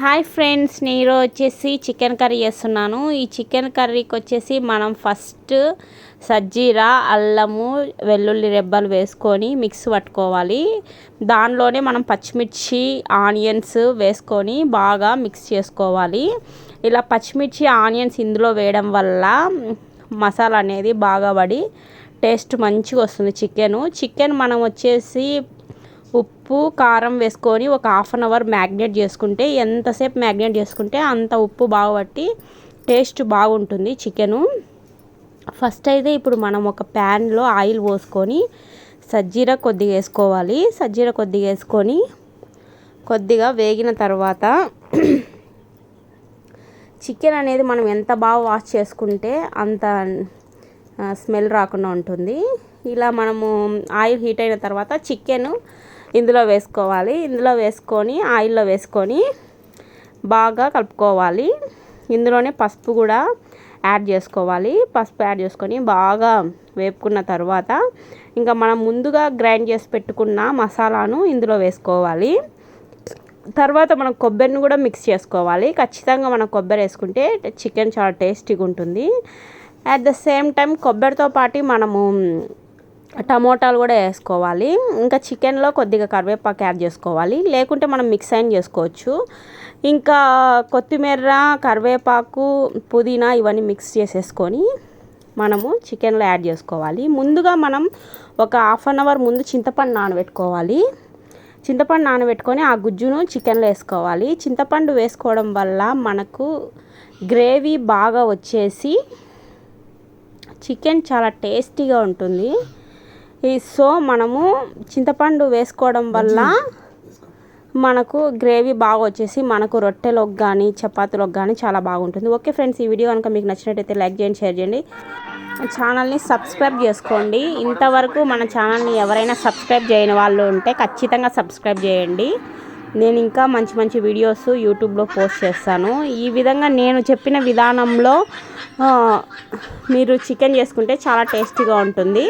Hi friends నేను వచ్చేసి chicken curry చేస్తున్నాను. ఈ చికెన్ కర్రీకి వచ్చేసి మనం ఫస్ట్ సజ్జీరా అల్లము వెల్లుల్లి రెబ్బలు వేసుకొని మిక్స్ పట్టుకోవాలి. దానిలోనే మనం పచ్చిమిర్చి ఆనియన్స్ వేసుకొని బాగా మిక్స్ చేసుకోవాలి. ఇలా పచ్చిమిర్చి ఆనియన్స్ ఇందులో వేయడం వల్ల మసాలా అనేది బాగా పడి టేస్ట్ మంచిగా వస్తుంది చికెను. చికెన్ మనం వచ్చేసి ఉప్పు కారం వేసుకొని ఒక హాఫ్ అన్ అవర్ మ్యాగ్నేట్ చేసుకుంటే ఎంతసేపు మ్యాగ్నేట్ చేసుకుంటే అంత ఉప్పు బాగుపట్టి టేస్ట్ బాగుంటుంది చికెను ఫస్ట్ అయితే ఇప్పుడు మనం ఒక ప్యాన్లో ఆయిల్ పోసుకొని సజ్జీర కొద్దిగా వేసుకోవాలి. సజ్జీర కొద్దిగా వేసుకొని కొద్దిగా వేగిన తర్వాత చికెన్ అనేది మనం ఎంత బాగా వాష్ చేసుకుంటే అంత స్మెల్ రాకుండా ఉంటుంది. ఇలా మనము ఆయిల్ హీట్ అయిన తర్వాత చికెన్ ఇందులో వేసుకోవాలి. ఇందులో వేసుకొని ఆయిల్లో వేసుకొని బాగా కలుపుకోవాలి. ఇందులోనే పసుపు కూడా యాడ్ చేసుకోవాలి. పసుపు యాడ్ చేసుకొని బాగా వేపుకున్న తర్వాత ఇంకా మనం ముందుగా గ్రైండ్ చేసి పెట్టుకున్న మసాలాను ఇందులో వేసుకోవాలి. తర్వాత మనం కొబ్బరిని కూడా మిక్స్ చేసుకోవాలి. ఖచ్చితంగా మనం కొబ్బరి వేసుకుంటే చికెన్ చాలా టేస్టీగా ఉంటుంది. అట్ ద సేమ్ టైం కొబ్బరితో పాటు మనము టమోటాలు కూడా వేసుకోవాలి. ఇంకా చికెన్లో కొద్దిగా కరివేపాకు యాడ్ చేసుకోవాలి. లేకుంటే మనం మిక్స్ అయిన చేసుకోవచ్చు. ఇంకా కొత్తిమీర కరివేపాకు పుదీనా ఇవన్నీ మిక్స్ చేసేసుకొని మనము చికెన్లో యాడ్ చేసుకోవాలి. ముందుగా మనం ఒక హాఫ్ అన్ అవర్ ముందు చింతపండు నానబెట్టుకోవాలి. చింతపండు నానబెట్టుకొని ఆ గుజ్జును చికెన్లో వేసుకోవాలి. చింతపండు వేసుకోవడం వల్ల మనకు గ్రేవీ బాగా వచ్చేసి చికెన్ చాలా టేస్టీగా ఉంటుంది. ఈ సో మనము చింతపండు వేసుకోవడం వల్ల మనకు గ్రేవీ బాగా వచ్చేసి మనకు రొట్టెలోకి కానీ చపాతీలోకి కానీ చాలా బాగుంటుంది. ఓకే ఫ్రెండ్స్ ఈ వీడియో కనుక మీకు నచ్చినట్టయితే లైక్ చేయండి షేర్ చేయండి. ఛానల్ని సబ్స్క్రైబ్ చేసుకోండి. ఇంతవరకు మన ఛానల్ని ఎవరైనా సబ్స్క్రైబ్ చేయని వాళ్ళు ఉంటే ఖచ్చితంగా సబ్స్క్రైబ్ చేయండి. నేను ఇంకా మంచి మంచి వీడియోస్ యూట్యూబ్లో పోస్ట్ చేస్తాను. ఈ విధంగా నేను చెప్పిన విధానంలో మీరు చికెన్ చేసుకుంటే చాలా టేస్టీగా ఉంటుంది.